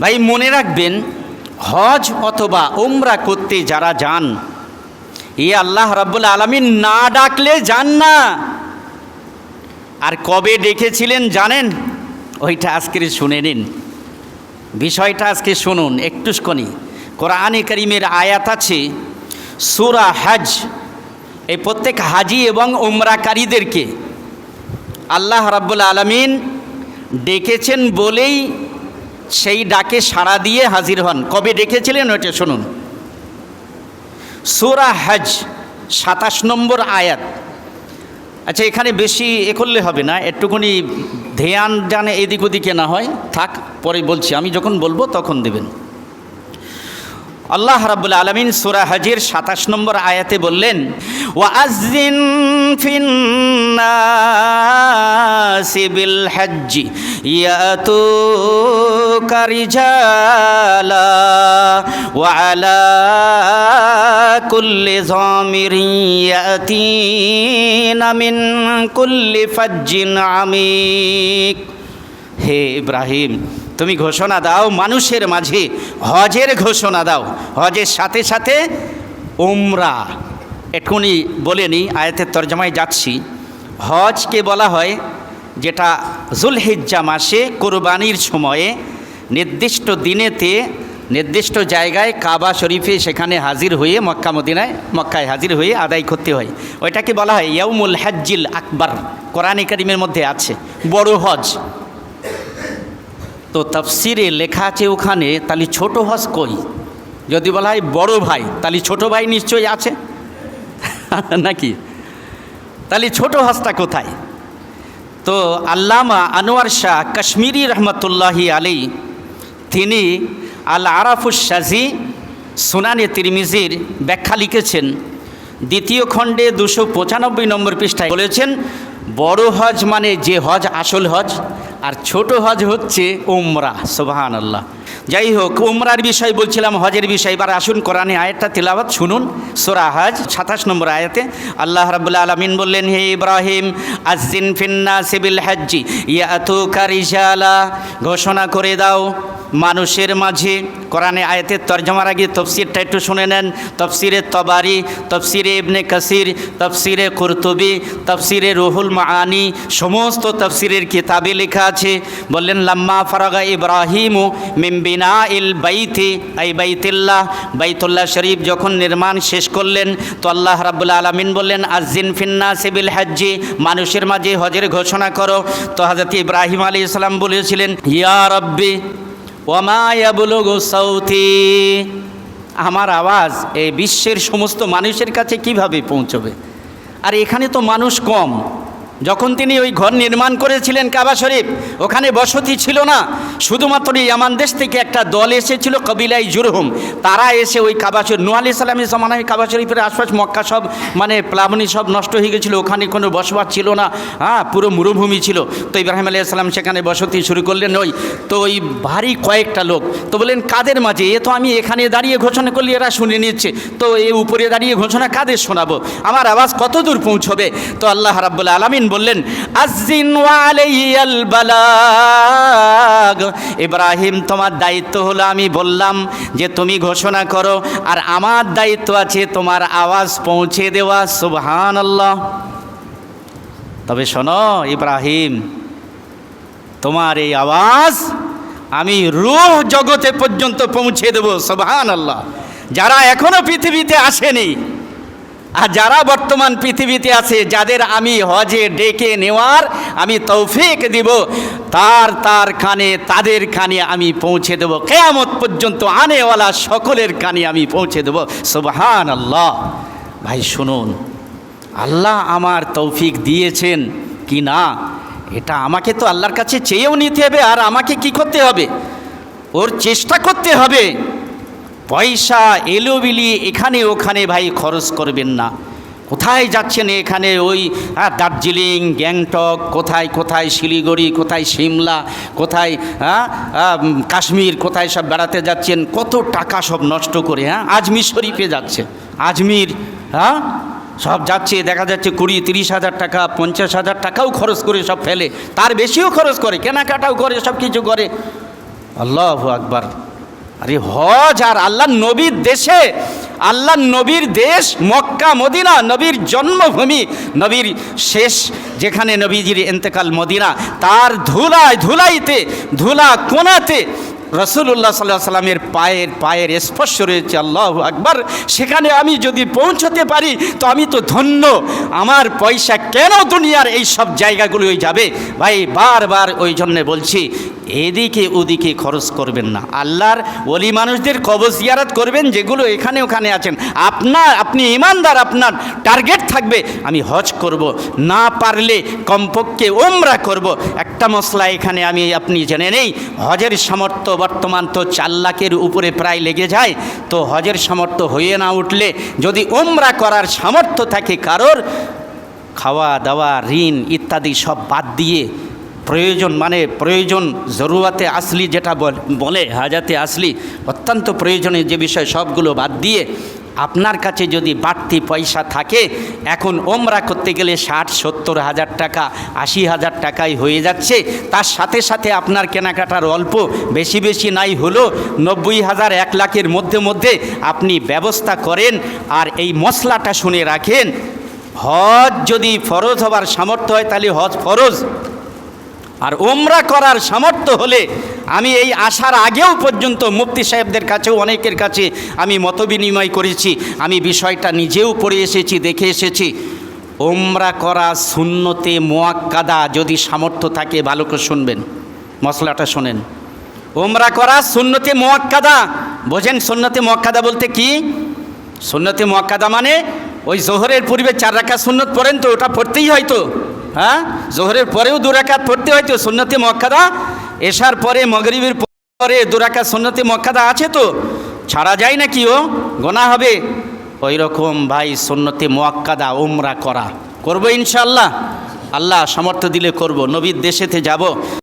ভাই, মনে রাখবেন, হজ অথবা ওমরা করতে যারা যান, এ আল্লাহ রাব্বুল আলমিন না ডাকলে যান না। আর কবে ডেকেছিলেন জানেন? ওইটা আজকে শুনে নিন। বিষয়টা আজকে শুনুন, একটুখানি। কোরআনে করিমের আয়াত আছে, সুরা হজ। এই প্রত্যেক হাজি এবং ওমরাকারীদেরকে আল্লাহ রাব্বুল আলমিন ডেকেছেন বলেই সেই ডাকে সাড়া দিয়ে হাজির হন। কবে ডেকেছিলেন ওইটা শুনুন। সুরা হজ সাতাশ নম্বর আয়াত। আচ্ছা এখানে বেশি এ করলে হবে না, একটুখানি ধ্যান জানে এদিক ওদিকে না হয়। থাক, পরে বলছি, আমি যখন বলব তখন দেবেন। আল্লাহ রাব্বুল আলমিন সুরা হজের সাতাশ নম্বর আয়াতে বললেন ওয়াজিন বিল হজ্জি, ইয়াতুকা রিজালা, ওয়া আলা কুল্লি যামিরিন ইয়াতিনা মিন কুল্লি ফাজ্জিন আমিক। হে ইব্রাহিম, তুমি ঘোষণা দাও মানুষের মাঝে, হজের ঘোষণা দাও, হজের সাথে সাথে উমরা। এক্ষুনি বলে নিই, আয়াতের তর্জমায় যাচ্ছি। হজকে বলা হয় যেটা জুলহিজ্জা মাসে কোরবানির সময়ে নির্দিষ্ট দিনেতে, নির্দিষ্ট জায়গায় কাবা শরীফে সেখানে হাজির হয়ে মক্কা মদিনায়, মক্কায় হাজির হয়ে আদায় করতে হয়। ওইটাকে বলা হয় ইয়াউমুল হাজ্জিল আকবর। কোরআন করিমের মধ্যে আছে, বড় হজ। তো তফসিরে লেখা আছে ওখানে, তাহলে ছোট হজ কই? যদি বলা হয় বড় ভাই, তাহলে ছোট ভাই নিশ্চয়ই আছে? নাকি? তাহলে ছোট হজটা কোথায়? তো আল্লামা আনোয়ার শাহ কাশ্মীরি রহমতুল্লাহি আলী, তিনি আল আরাফুস শাজি সুনানে তিরমিজির ব্যাখ্যা লিখেছেন। দ্বিতীয় খণ্ডে দুশো পঁচানব্বই নম্বর পৃষ্ঠায় বলেছেন, বড় হজ মানে যে হজ আসল হজ, আর ছোট হজ হচ্ছে উমরা। সোবাহান আল্লাহ যাই হোক, উমরার বিষয় বলছিলাম, হজের বিষয়। এবার আসুন কোরআনে আয়াতটা তিলাবাত শুনুন। সোরা হজ, সাতাশ নম্বর আয়াতে আল্লাহ রাবুল্লা আলমিন বললেন, হে ইব্রাহিম আজিন ফিন্না সিবিল হাজ্জি ইয়াতু কারিশালা ঘোষণা করে দাও। মানুষের মাঝে কোরআনে আয়াতের তর্জমার আগে তফসিরটা একটু শুনে নেন। তফসিরে তবারি, তফসিরে ইবনে কাসির, তফসিরে কুরতুবি, তফসিরে রুহুল মাআনি, সমস্ত তফসিরের কিতাবে লেখা আছে। বললেন, লাম্মা ফারাগা ইব্রাহিম মিমবিনা ইল বাইতে, আই বাইতিল্লাহ। বাইতুল্লাহ শরীফ যখন নির্মাণ শেষ করলেন, তো আল্লাহ রাব্বুল আলমিন বললেন আজিন ফিন্না সিবিল হাজ্জি, মানুষের মাঝে হজের ঘোষণা করো। তো হাজরত ইব্রাহিম আলী ইসলাম বলেছিলেন, ইয়া রব্বি ওমায়াবুলগো সৌতি আমার আওয়াজ এই বিশ্বের সমস্ত মানুষের কাছে কীভাবে পৌঁছবে? আর এখানে তো মানুষ কম। যখন তিনি ওই ঘর নির্মাণ করেছিলেন কাবা শরীফ, ওখানে বসতি ছিল না। শুধুমাত্র ইয়ামান দেশ থেকে একটা দল এসেছিল কবিলাই জুরহুম। তারা এসে ওই কাবা শরীফ নুয়া আলি সাল্লামের সমানায় কাবা শরীফের আশপাশ, মক্কা সব মানে প্লাবনী সব নষ্ট হয়ে গেছিল, ওখানে কোনো বসবাস ছিল না। হ্যাঁ পুরো মরুভূমি ছিল। তো ইব্রাহিম আলী সাল্লাম সেখানে বসতি শুরু করলেন ওই, তো ওই ভারী কয়েকটা লোক, তো বললেন, কাদের মাঝে? এ তো আমি এখানে দাঁড়িয়ে ঘোষণা করলে, এরা শুনে নিচ্ছে। তো এ উপরে দাঁড়িয়ে ঘোষণা কাদের শোনাবো? আমার আওয়াজ কত দূর পৌঁছবে? তো আল্লাহ রাব্বুল আলামিন বললেন আজিন ইব্রাহিম, তোমার দায়িত্ব হলো আমি বললাম যে তুমি ঘোষণা করো, আর আমার দায়িত্ব আছে তোমার আওয়াজ পৌঁছে দেওয়া। সুবহান আল্লাহ তবে শোনো ইব্রাহিম, তোমার এই আওয়াজ আমি রূহ জগতে পর্যন্ত পৌঁছে দেব সুবহান আল্লাহ যারা এখনও পৃথিবীতে আসেনি আর যারা বর্তমান পৃথিবীতে আছে, যাদের আমি হজে ডেকে নেওয়ার আমি তৌফিক দিব, তার তার কানে তাদের কানে আমি পৌঁছে দেব। কেয়ামত পর্যন্ত আনেওয়ালা সকলের কানে আমি পৌঁছে দেব। সুবহান আল্লাহ ভাই, শুনুন, আল্লাহ আমার তৌফিক দিয়েছেন কি না, এটা আমাকে তো আল্লাহর কাছে চেয়েও নিতে হবে, আর আমাকে কি করতে হবে? ওর চেষ্টা করতে হবে। পয়সা এলোবিলি এখানে ওখানে ভাই খরচ করবেন না। কোথায় যাচ্ছেন এখানে ওই হ্যাঁ, দার্জিলিং গ্যাংটক কোথায় কোথায় শিলিগুড়ি কোথায় সিমলা কোথায় হ্যাঁ কাশ্মীর কোথায় সব বেড়াতে যাচ্ছেন কত টাকা সব নষ্ট করে হ্যাঁ আজমির শরীফে যাচ্ছে। আজমির হ্যাঁ সব যাচ্ছে দেখা যাচ্ছে কুড়ি তিরিশ হাজার টাকা পঞ্চাশ হাজার টাকাও খরচ করে সব ফেলে। তার বেশিও খরচ করে কেনাকাটাও করে সব কিছু করে। আল্লাহ আকবার। আরে হজ আর আল্লাহ নবীর দেশে আল্লাহ নবীর দেশ, মক্কা, মদিনা, নবীর জন্মভূমি, নবীর শেষ, যেখানে নবীজির এন্তেকাল মদিনা, তার ধুলায়, ধুলাইতে, ধুলা কোনাতে রসুল্লাহ সাল্লাহ সাল্লামের পায়ের পায়ের স্পর্শ রয়েছে, আল্লাহ আকবার। সেখানে আমি যদি পৌঁছতে পারি, তো আমি তো ধন্য। আমার পয়সা কেন দুনিয়ার এই সব জায়গাগুলোই যাবে? ভাই, বারবার ওই জন্যে বলছি এদিকে ওদিকে খরচ করবেন না। আল্লাহর ওলি মানুষদের কবজ জিয়ারাত করবেন, যেগুলো এখানে ওখানে আছেন। আপনার, আপনি ইমানদার, আপনার টার্গেট থাকবে, আমি হজ করব। না পারলে কমপক্ষে ওমরা করব। একটা মশলা এখানে আমি, আপনি জেনে নেই, হজের সামর্থ্য বর্তমান তো চার লাখের উপরে প্রায় লেগে যায়। তো হজের সামর্থ্য হয়ে না উঠলে যদি ওমরা করার সামর্থ্য থাকে কারোর খাওয়া দাওয়া ঋণ ইত্যাদি সব বাদ দিয়ে প্রয়োজন মানে প্রয়োজন জরুরাতে আসলি যেটা বল- হাজাতে আসলি, অত্যন্ত প্রয়োজনীয় যে বিষয় সবগুলো বাদ দিয়ে আপনার কাছে যদি বাড়তি পয়সা থাকে, এখন ওমরা করতে গেলে ষাট, সত্তর হাজার টাকা, আশি হাজার টাকায় হয়ে যাচ্ছে। তার সাথে সাথে আপনার কেনাকাটার অল্প বেশি বেশি নাই হলো, নব্বই হাজার এক লাখের মধ্যে মধ্যে আপনি ব্যবস্থা করেন। আর এই মশলাটা শুনে রাখেন, হজ যদি ফরজ হবার সামর্থ্য হয়, তাহলে হজ ফরজ। আর ওমরা করার সামর্থ্য হলে আমি এই আসার আগেও পর্যন্ত মুফতি সাহেবদের কাছেও অনেকের কাছে আমি মতবিনিময় করেছি, আমি বিষয়টা নিজেও পড়ে এসেছি, দেখে এসেছি। ওমরা করা শূন্যতে মোয়াক্কাদা যদি সামর্থ্য থাকে, ভালো করে শুনবেন, মশলাটা শোনেন। ওমরা করা শূন্যতে মোয়াক্কাদা, বোঝেন সুন্নতে মোয়াক্কাদা বলতে কি? সুন্নতে মোয়াক্কাদা মানে ওই জোহরের পূর্বে চার রাখা সুন্নত পড়েন তো, ওটা পড়তেই হয়তো হ্যাঁ? জোহরের পরেও দুরাকাত পড়তে পড়তে হয়তো সুন্নতি মক্কাদা এসার পরে মগরিবের পরে দুরাকাত সুন্নতি মক্কাদা আছে তো? ছাড়া যায় না কি ও? গোনা হবে। ওই রকম ভাই সুন্নতি মোয়াক্কাদা, উমরা করা। করব ইনশাল্লাহ আল্লাহ সামর্থ্য দিলে করব। নবীর দেশেতে যাব।